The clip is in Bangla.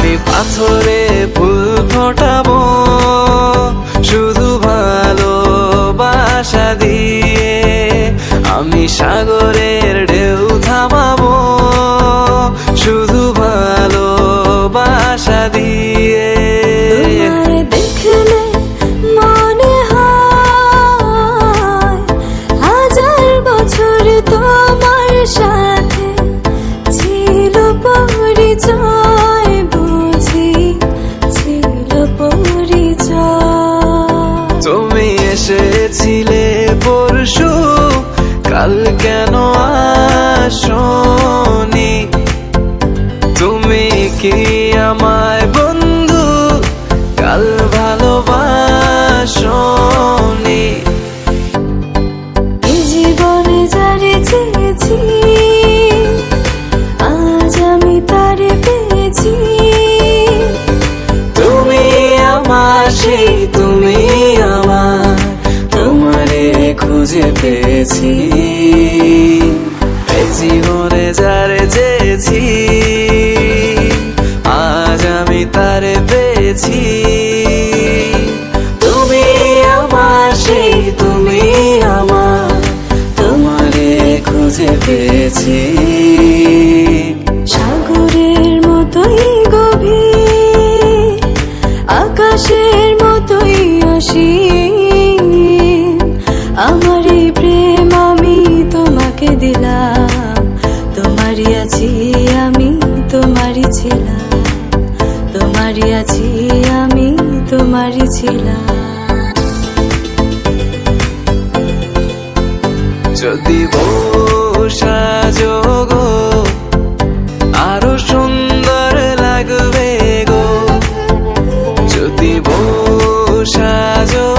আমি পাথরে ফুল ফোটাবো শুধু ভালোবাসা দিয়ে আমি সাগরের ঢেউ থামাবো। শুধু ভালোবাসা দিয়ে মনে হয়, হাজার বছর তো কাল কেন আসনি? তুমি কি আমায় বন্ধু? কাল ভালোবাসনি। জীবনে যারে চেয়েছি আজ আমি তারে পেয়েছি। তুমি আমার সেই তুমি আমার তোমারে খুঁজে পেয়েছি। খুঁজে পেয়েছি। সাগরের মতোই গভীর আকাশের মতোই অসীম। আমার এই প্রেম আমি তোমাকে দিলাম তোমারই আছি আমি তোমারই ছিলাম তোমারই আছি আমি তোমারই ছিলাম। যদি সাজো গো আরও সুন্দর লাগবে গো। যদি সাজো